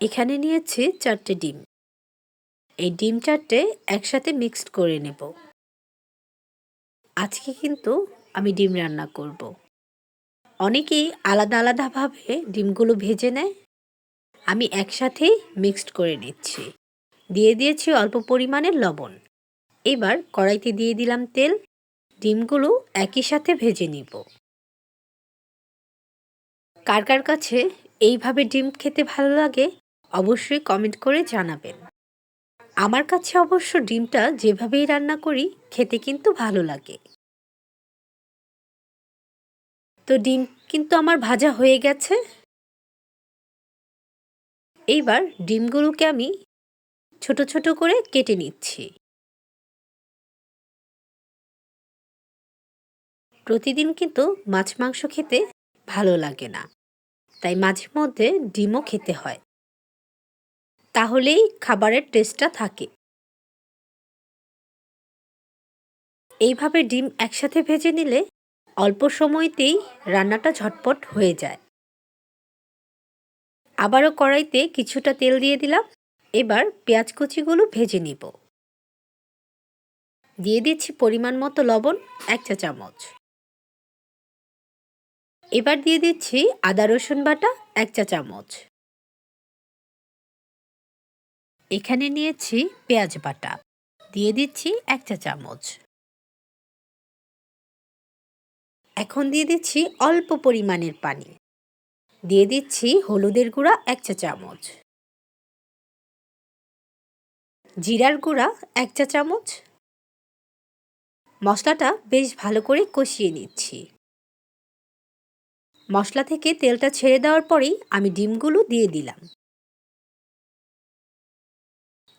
এখানে নিয়েছি চারটে ডিম। এই ডিম চারটে একসাথে মিক্সড করে নেব। আজকে কিন্তু আমি ডিম রান্না করব। অনেকেই আলাদা আলাদাভাবে ডিমগুলো ভেজে নেয়। আমি একসাথেই মিক্সড করে নিচ্ছি। দিয়ে দিয়েছি অল্প পরিমাণের লবণ। এবার কড়াইতে দিয়ে দিলাম তেল। ডিমগুলো একই সাথে ভেজে নিব। কার কার কাছে এইভাবে ডিম খেতে ভালো লাগে অবশ্যই কমেন্ট করে জানাবেন। আমার কাছে অবশ্য ডিমটা যেভাবেই রান্না করি, খেতে কিন্তু ভালো লাগে। তো ডিম কিন্তু আমার ভাজা হয়ে গেছে। এইবার ডিমগুলোকে আমি ছোট ছোট করে কেটে নিচ্ছি। প্রতিদিন কিন্তু মাছ মাংস খেতে ভালো লাগে না। তাই মাঝে মধ্যে ডিমও খেতে হয়। তাহলেই খাবারের টেস্টটা থাকে। এইভাবে ডিম একসাথে ভেজে নিলে অল্প সময়তেই রান্নাটা ঝটপট হয়ে যায়। আবারও কড়াইতে কিছুটা তেল দিয়ে দিলাম, এবার পেঁয়াজ কুচিগুলো ভেজে নিব। দিয়ে দিচ্ছি পরিমাণ মতো লবণ, এক চা চামচ। এবার দিয়ে দিচ্ছি আদা রসুন বাটা, এক চা চামচ। এখানে নিয়েছি পেঁয়াজ বাটা। দিয়ে দিচ্ছি এক চা চামচ। এখন দিয়ে দিচ্ছি অল্প পরিমাণের পানি। দিয়ে দিচ্ছি হলুদের গুঁড়া এক চা চামচ। জিরার গুঁড়া এক চা চামচ। মশলাটা বেশ ভালো করে কষিয়ে নিচ্ছি। মশলা থেকে তেলটা ছেড়ে দেওয়ার পরেই আমি ডিমগুলো দিয়ে দিলাম।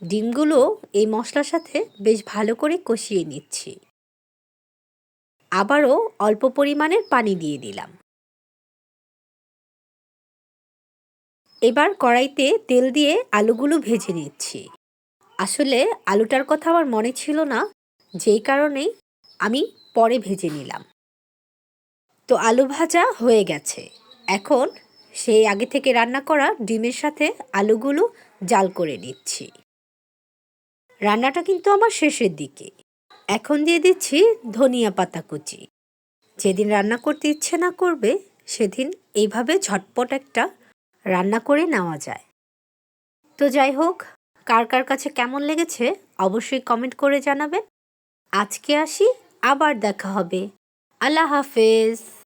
ডিমগুলো এই মশলার সাথে বেশ ভালো করে কষিয়ে নিচ্ছি। আবারও অল্প পরিমাণের পানি দিয়ে দিলাম। এবার কড়াইতে তেল দিয়ে আলুগুলো ভেজে নিচ্ছি। আসলে আলুটার কথা আমার মনে ছিল না, যেই কারণেই আমি পরে ভেজে নিলাম। তো আলু ভাজা হয়ে গেছে। এখন সেই আগে থেকে রান্না করা ডিমের সাথে আলুগুলো জাল করে নিচ্ছি। রান্নাটা কিন্তু আমার শেষের দিকে। এখন দিয়ে দিচ্ছি ধনিয়া পাতা কুচি। যেদিন রান্না করতে ইচ্ছে না করবে, সেদিন এইভাবে ঝটপট একটা রান্না করে নেওয়া যায়। তো যাই হোক, কার কার কাছে কেমন লেগেছে অবশ্যই কমেন্ট করে জানাবেন আজকে আসি, আবার দেখা হবে। আল্লাহ হাফেজ।